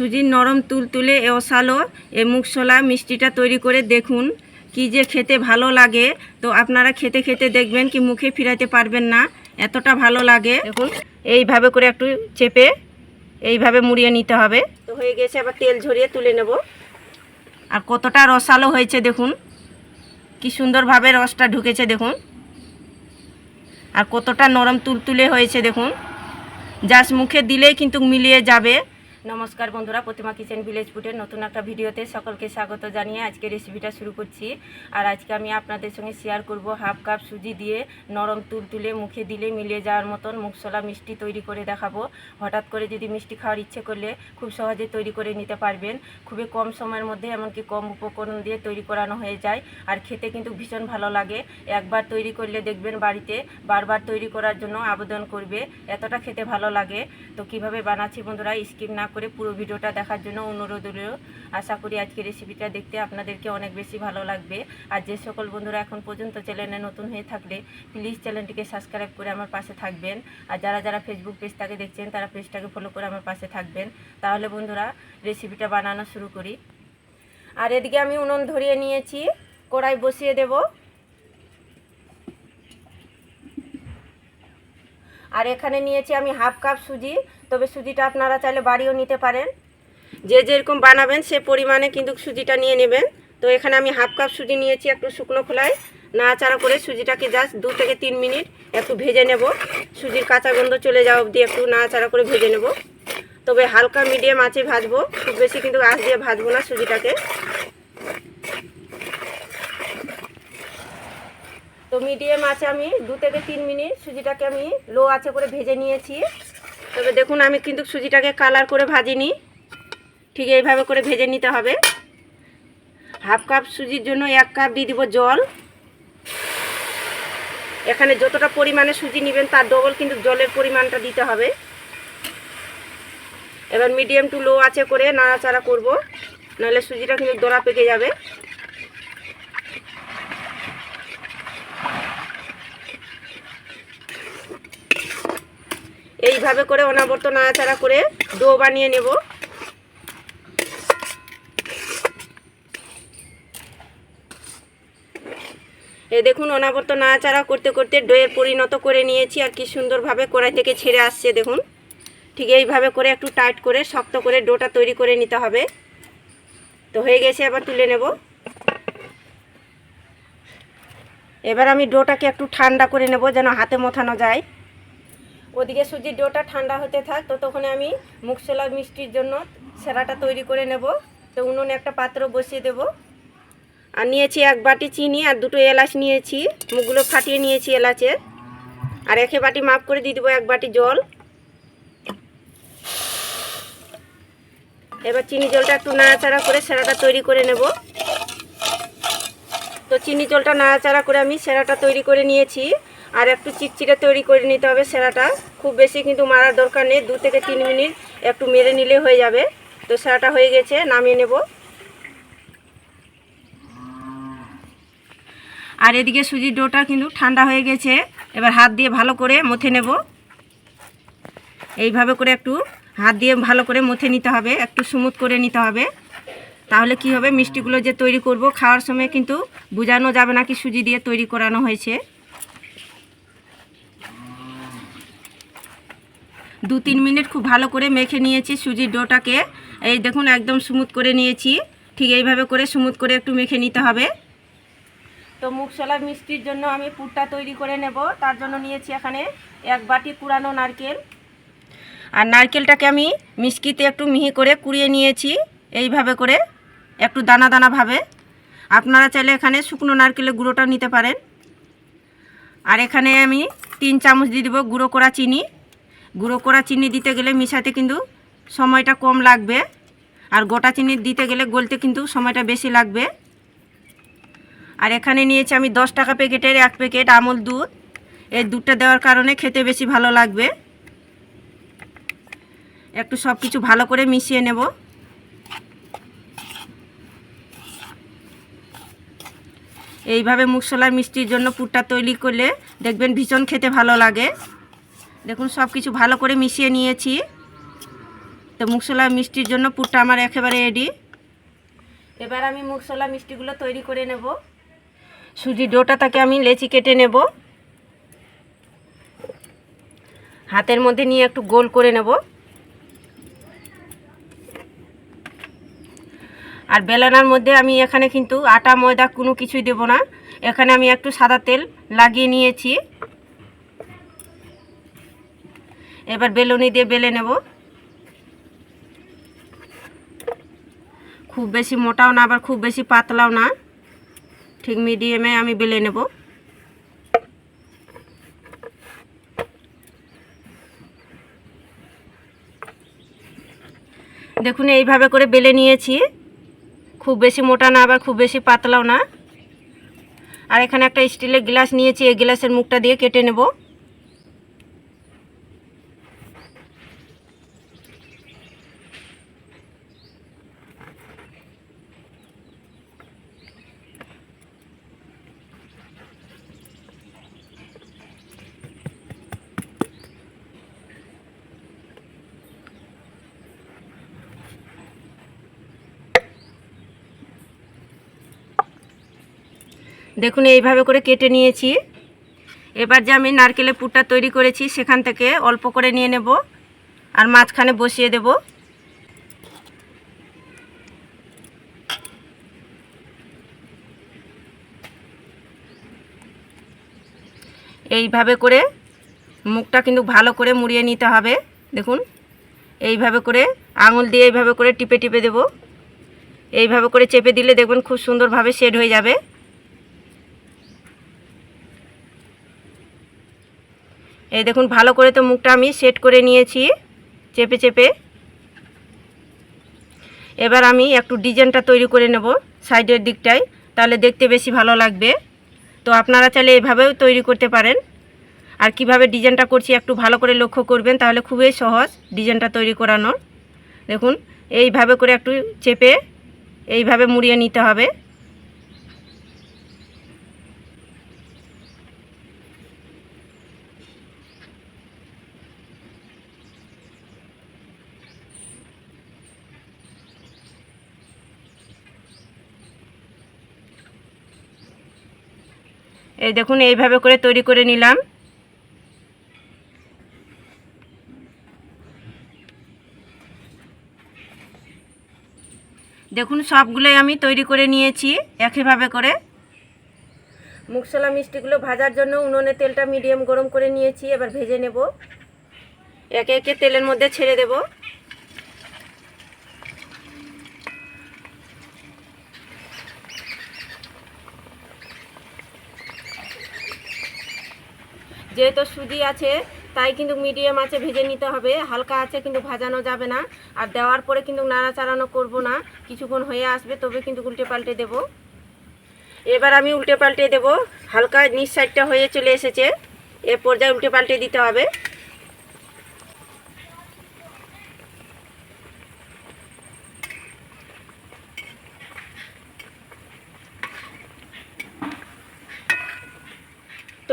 সুজির নরম তুলতুলে এ ওসালো এ মুখশোলা মিষ্টিটা তৈরি করে দেখুন, কি যে খেতে ভালো লাগে। তো আপনারা খেতে খেতে দেখবেন কি মুখে ফিরাতে পারবেন না, এতটা ভালো লাগে। দেখুন, এইভাবে করে একটু চেপে এইভাবে মুড়িয়ে নিতে হবে। তো হয়ে গেছে আবার তেল ঝরিয়ে তুলে নেব। আর কতটা রসালো হয়েছে দেখুন, কি সুন্দরভাবে রসটা ঢুকেছে দেখুন। আর কতটা নরম তুলতুলে হয়েছে দেখুন। জাস্ট মুখে দিলেই কিন্তু মিলিয়ে যাবে। নমস্কার বন্ধুরা, প্রতিমা কিচেন ভিলেজ ফুডের নতুন একটা ভিডিওতে সকলকে স্বাগত জানিয়ে আজকে রেসিপিটা শুরু করছি। আর আজকে আমি আপনাদের সঙ্গে শেয়ার করব হাফ কাপ সুজি দিয়ে নরম তুল তুলে মুখে দিলে মিলিয়ে যাওয়ার মতন মুখশোলা মিষ্টি তৈরি করে দেখাবো। হঠাৎ করে যদি মিষ্টি খাওয়ার ইচ্ছে করলে খুব সহজে তৈরি করে নিতে পারবেন। খুবই কম সময়ের মধ্যে, এমনকি কম উপকরণ দিয়ে তৈরি করানো হয়ে যায়। আর খেতে কিন্তু ভীষণ ভালো লাগে। একবার তৈরি করলে দেখবেন বাড়িতে বারবার তৈরি করার জন্য আবেদন করবে। এতটা খেতে ভালো লাগে। তো কীভাবে বানাচ্ছি বন্ধুরা স্কিপ না করে পুরো ভিডিওটা দেখার জন্য অনুরোধ রইল। আশা করি আজকে রেসিপিটা দেখতে আপনাদেরকে অনেক বেশি ভালো লাগবে। আর যে সকল বন্ধুরা এখন পর্যন্ত চ্যানেলে নতুন হয়ে থাকলে প্লিজ চ্যানেলটিকে সাবস্ক্রাইব করে আমার পাশে থাকবেন। আর যারা যারা ফেসবুক পেজটাকে দেখছেন, তারা পেজটাকে ফলো করে আমার পাশে থাকবেন। তাহলে বন্ধুরা রেসিপিটা বানানো শুরু করি। আর এদিকে আমি উনুন ধরিয়ে নিয়েছি। কড়াই বসিয়ে দেব। আর এখানে নিয়েছি আমি হাফ কাপ সুজি। তবে সুজিটা আপনারা চাইলে বাড়িও নিতে পারেন। যে যেরকম বানাবেন, সে পরিমাণে কিন্তু সুজিটা নিয়ে নেবেন। তো এখানে আমি হাফ কাপ সুজি নিয়েছি একটু শুকনো খোলায়। নাড়াচাড়া করে সুজিটাকে জাস্ট দু থেকে তিন মিনিট একটু ভেজে নেব। সুজির কাঁচা গন্ধ চলে যাওয়া অবধি একটু নাড়াচাড়া করে ভেজে নেব। তবে হালকা মিডিয়াম আঁচে ভাজবো। খুব বেশি কিন্তু আঁচ দিয়ে ভাজবো না সুজিটাকে। মিডিয়াম আছে আমি, দু থেকে তিন মিনিট সুজিটাকে আমি লো আছে করে ভেজে নিয়েছি। তবে দেখুন, আমি কিন্তু সুজিটাকে কালার করে ভাজিনি। ঠিক এইভাবে করে ভেজে নিতে হবে। হাফ কাপ সুজির জন্য এক কাপ দিয়ে দিব জল। এখানে যতটা পরিমাণে সুজি নেবেন, তার ডবল কিন্তু জলের পরিমাণটা দিতে হবে। এবার মিডিয়াম টু লো আছে করে নাড়াচাড়া করব, নাহলে সুজিটা কিন্তু দোড়া পেকে যাবে। এইভাবে করে অনাবর্ত নাড়াচাড়া করে ডো বানিয়ে নেব। এ দেখুন অনাবর্ত নাড়াচাড়া করতে করতে ডোয়ের পরিণত করে নিয়েছি আর কি সুন্দরভাবে কড়াই থেকে ছেড়ে আসছে, দেখুন। ঠিক এইভাবে করে একটু টাইট করে শক্ত করে ডোটা তৈরি করে নিতে হবে। তো হয়ে গেছে, এবার তুলে নেব। এবার আমি ডোটাকে একটু ঠান্ডা করে নেব যেন হাতে মোথানো যায়। ওদিকে সুজির ডোটা ঠান্ডা হতে থাক ততক্ষণে আমি মুখসলা মিষ্টির জন্য সেরাটা তৈরি করে নেব। তো উনুনে একটা পাত্র বসিয়ে দেব। আর নিয়েছি এক বাটি চিনি আর দুটো এলাচ নিয়েছি মুখগুলো ফাটিয়ে নিয়েছি এলাচের আর একে বাটি মাপ করে দিয়ে দেবো এক বাটি জল। এবার চিনি জলটা একটু নাড়াচাড়া করে সেরাটা তৈরি করে নেব। তো চিনি জলটা নাড়াচাড়া করে আমি সেরাটা তৈরি করে নিয়েছি। আর একটু চিটচিটে তৈরি করে নিতে হবে সেরাটা। খুব বেশি কিন্তু মারার দরকার নেই, দু থেকে তিন মিনিট একটু মেরে নিলে হয়ে যাবে। তো সেরাটা হয়ে গেছে, নামিয়ে নেব। আর এদিকে সুজির ডোটা কিন্তু ঠান্ডা হয়ে গেছে, এবার হাত দিয়ে ভালো করে মথে নেব। এইভাবে করে একটু হাত দিয়ে ভালো করে মথে নিতে হবে, একটু স্মুথ করে নিতে হবে। তাহলে কি হবে, মিষ্টিগুলো যে তৈরি করব, খাওয়ার সময় কিন্তু বোঝানো যাবে না কি সুজি দিয়ে তৈরি করানো হয়েছে। দু তিন মিনিট খুব ভালো করে মেখে নিয়েছি সুজির ডোটাকে। এই দেখুন, একদম স্মুথ করে নিয়েছি। ঠিক এইভাবে করে স্মুথ করে একটু মেখে নিতে হবে। তো মুখশলা মিষ্টির জন্য আমি পুরটা তৈরি করে নেব। তার জন্য নিয়েছি এখানে এক বাটি কুড়ানো নারকেল। আর নারকেলটাকে আমি মিষ্টিতে একটু মিহি করে কুড়িয়ে নিয়েছি, এইভাবে করে, একটু দানা দানাভাবে আপনারা চাইলে এখানে শুকনো নারকেলের গুঁড়োটাও নিতে পারেন। আর এখানে আমি তিন চামচ দিয়ে দেবো গুঁড়ো করা চিনি। গুঁড়ো করা চিনি দিতে গেলে মিশাতে কিন্তু সময়টা কম লাগবে। আর গোটা চিনি দিতে গেলে গলতে কিন্তু সময়টা বেশি লাগবে। আর এখানে নিয়েছি আমি দশ টাকা প্যাকেটের এক প্যাকেট আমল দুধ। এই দুধটা দেওয়ার কারণে খেতে বেশি ভালো লাগবে। একটু সব কিছু ভালো করে মিশিয়ে নেব। এইভাবে মুগশলার মিষ্টির জন্য পুরটা তৈরি করলে দেখবেন ভীষণ খেতে ভালো লাগে। দেখুন সব কিছু ভালো করে মিশিয়ে নিয়েছি। তো মুগশলা মিষ্টির জন্য পুরটা আমার একেবারে রেডি এবার আমি মুগশলা মিষ্টিগুলো তৈরি করে নেব। সুজি ডোটা তাকে আমি লেচি কেটে নেব। হাতের মধ্যে নিয়ে একটু গোল করে নেব। আর বেলানার মধ্যে আমি এখানে কিন্তু আটা, ময়দা কোনো কিছুই দেব না। এখানে আমি একটু সাদা তেল লাগিয়ে নিয়েছি। এবার বেলুনি দিয়ে বেলে নেব। খুব বেশি মোটাও না, আবার খুব বেশি পাতলাও না। ঠিক মিডিয়ামে আমি বেলে নেব। দেখুন, এইভাবে করে বেলে নিয়েছি। খুব বেশি মোটা না, আবার খুব বেশি পাতলাও না। আর এখানে একটা স্টিলের গ্লাস নিয়েছি, এই গ্লাসের মুখটা দিয়ে কেটে নেব। দেখুন, এইভাবে করে কেটে নিয়েছি। এবার যে আমি নারকেলের পুরটা তৈরি করেছি, সেখান থেকে অল্প করে নিয়ে নেব আর মাঝখানে বসিয়ে দেব। এইভাবে করে মুখটা কিন্তু ভালো করে মুড়িয়ে নিতে হবে। দেখুন, এইভাবে করে আঙুল দিয়ে এইভাবে করে টিপে টিপে দেব। এইভাবে করে চেপে দিলে দেখবেন খুব সুন্দরভাবে শেড হয়ে যাবে। এই দেখুন, ভালো করে তো মুখটা আমি সেট করে নিয়েছি, চেপে চেপে। এবার আমি একটু ডিজাইনটা তৈরি করে নেব সাইডের দিকটায়, তাহলে দেখতে বেশি ভালো লাগবে। তো আপনারা চাইলে এভাবেও তৈরি করতে পারেন। আর কীভাবে ডিজাইনটা করছি একটু ভালো করে লক্ষ্য করবেন, তাহলে খুবই সহজ ডিজাইনটা তৈরি করানোর। দেখুন, এইভাবে করে একটু চেপে, এইভাবে মুড়িয়ে নিতে হবে। এই দেখুন, এইভাবে করে তৈরি করে নিলাম। দেখুন, সবগুলোই আমি তৈরি করে নিয়েছি একইভাবে করে। মুগশলা মিষ্টিগুলো ভাজার জন্য উনুনে তেলটা মিডিয়াম গরম করে নিয়েছি, এবার ভেজে নেব। একে একে তেলের মধ্যে ছেড়ে দেব। যেহেতু সুজি আছে, তাই কিন্তু মিডিয়াম আছে, ভেজে নিতে হবে। হালকা আছে কিন্তু ভাজানো যাবে না। আর দেওয়ার পরে কিন্তু নাড়াচাড়ানো করব না। কিছুক্ষণ হয়ে আসবে, তবে কিন্তু উল্টে পাল্টে দেব। এবার আমি উল্টে পাল্টে দেব। হালকা নিচ সাইডটা হয়ে চলে এসেছে। এ পর্যায়ে উল্টে পাল্টে দিতে হবে।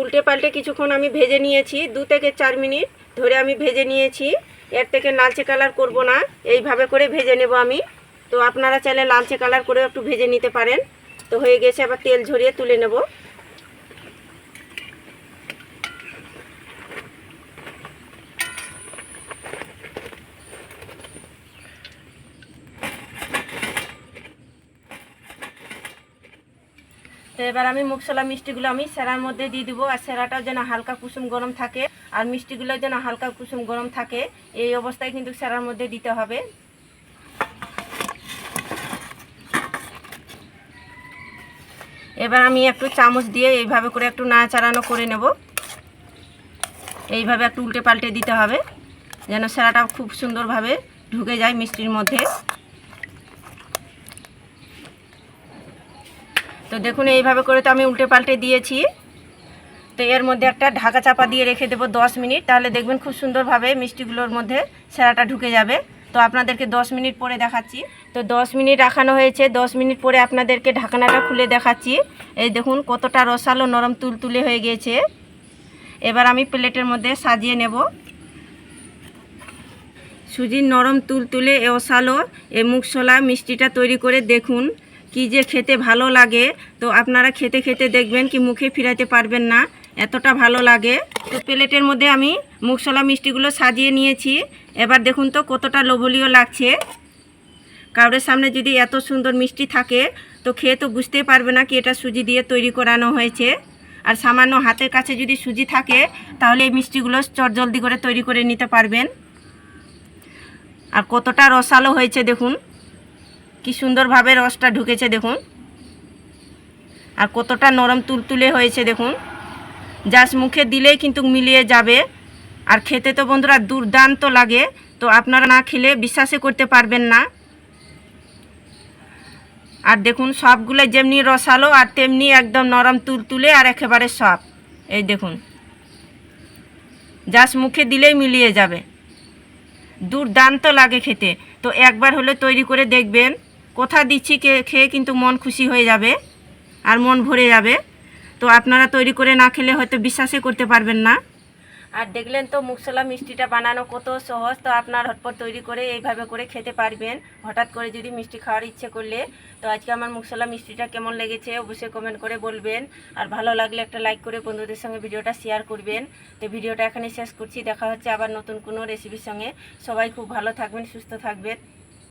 উল্টে পাল্টে কিছুক্ষণ আমি ভেজে নিয়েছি, দু থেকে চার মিনিট ধরে আমি ভেজে নিয়েছি। এর থেকে লালচে কালার করব না, এইভাবে করে ভেজে নেব আমি। তো আপনারা চাইলে লালচে কালার করেও একটু ভেজে নিতে পারেন। তো হয়ে গেছে আবার তেল ঝরিয়ে তুলে নেব। তো এবার আমি মুগশলা মিষ্টিগুলো আমি সেরার মধ্যে দিয়ে দিব। আর সেরাটাও যেন হালকা কুসুম গরম থাকে। আর মিষ্টিগুলো যেন হালকা কুসুম গরম থাকে। এই অবস্থায় কিন্তু সেরার মধ্যে দিতে হবে। এবার আমি একটু চামচ দিয়ে এইভাবে করে একটু নাড়াচাড়ানো করে নেব। এইভাবে একটু উল্টে পাল্টে দিতে হবে। যেন সেরাটা খুব সুন্দরভাবে ঢুকে যায় মিষ্টির মধ্যে। তো দেখুন, এইভাবে করে তো আমি উল্টে পাল্টে দিয়েছি। তো এর মধ্যে একটা ঢাকা চাপা দিয়ে রেখে দেবো দশ মিনিট। তাহলে দেখবেন খুব সুন্দরভাবে মিষ্টিগুলোর মধ্যে সেরাটা ঢুকে যাবে। তো আপনাদেরকে দশ মিনিট পরে দেখাচ্ছি। তো দশ মিনিট রাখানো হয়েছে। দশ মিনিট পরে আপনাদেরকে ঢাকনাটা খুলে দেখাচ্ছি। এই দেখুন, কতটা রসালো নরম তুলতুলে হয়ে গিয়েছে। এবার আমি প্লেটের মধ্যে সাজিয়ে নেব। সুজির নরম তুল তুলে তুলতুলে এসালো এই মুখশোলা মিষ্টিটা তৈরি করে দেখুন। কি যে খেতে ভালো লাগে, তো আপনারা খেতে খেতে দেখবেন কি মুখে ফিরাতে পারবেন না, এতটা ভালো লাগে। তো প্লেটের মধ্যে আমি মুখশোলা মিষ্টিগুলো সাজিয়ে নিয়েছি। এবার দেখুন তো কতটা লোভনীয় লাগছে। কারোর সামনে যদি এত সুন্দর মিষ্টি থাকে, তো খেয়ে তো বুঝতেই পারবে না কি এটা সুজি দিয়ে তৈরি করানো হয়েছে। আর সামান্য হাতের কাছে যদি সুজি থাকে, তাহলে এই মিষ্টিগুলো চট জলদি করে তৈরি করে নিতে পারবেন। আর কতটা রসালো হয়েছে দেখুন। কি সুন্দরভাবে রসটা ঢুকেছে দেখুন। আর কতটা নরম তুলতুলে হয়েছে দেখুন। জাস্ট মুখে দিলেই কিন্তু মিলিয়ে যাবে। আর খেতে তো বন্ধুরা দুর্দান্ত লাগে, তো আপনারা না খেলে বিশ্বাসই করতে পারবেন না। আর দেখুন সবগুলো যেমনি রসালো আর তেমনি একদম নরম তুলতুলে আর একেবারে সব এই দেখুন। জাস্ট মুখে দিলেই মিলিয়ে যাবে। দুর্দান্ত লাগে খেতে। তো একবার হলে তৈরি করে দেখবেন। কোথা দিচ্ছি কে- খেয়ে কিন্তু মন খুশি হয়ে যাবে আর মন ভরে যাবে। তো আপনারা তৈরি করে না খেলে হয়তো বিশ্বাসই করতে পারবেন না। আর দেখলেন তো মুখশোলা মিষ্টিটা বানানো কত সহজ, তো আপনার হটপট তৈরি করে এইভাবে করে খেতে পারবেন। হঠাৎ করে যদি মিষ্টি খাওয়ার ইচ্ছে করলে। তো আজকে আমার মুখশোলা মিষ্টিটা কেমন লেগেছে অবশ্যই কমেন্ট করে বলবেন। আর ভালো লাগলে একটা লাইক করে বন্ধুদের সঙ্গে ভিডিওটা শেয়ার করবেন। তো ভিডিওটা এখানে শেষ করছি। দেখা হচ্ছে আবার নতুন কোনো রেসিপির সঙ্গে। সবাই খুব ভালো থাকবেন, সুস্থ থাকবেন।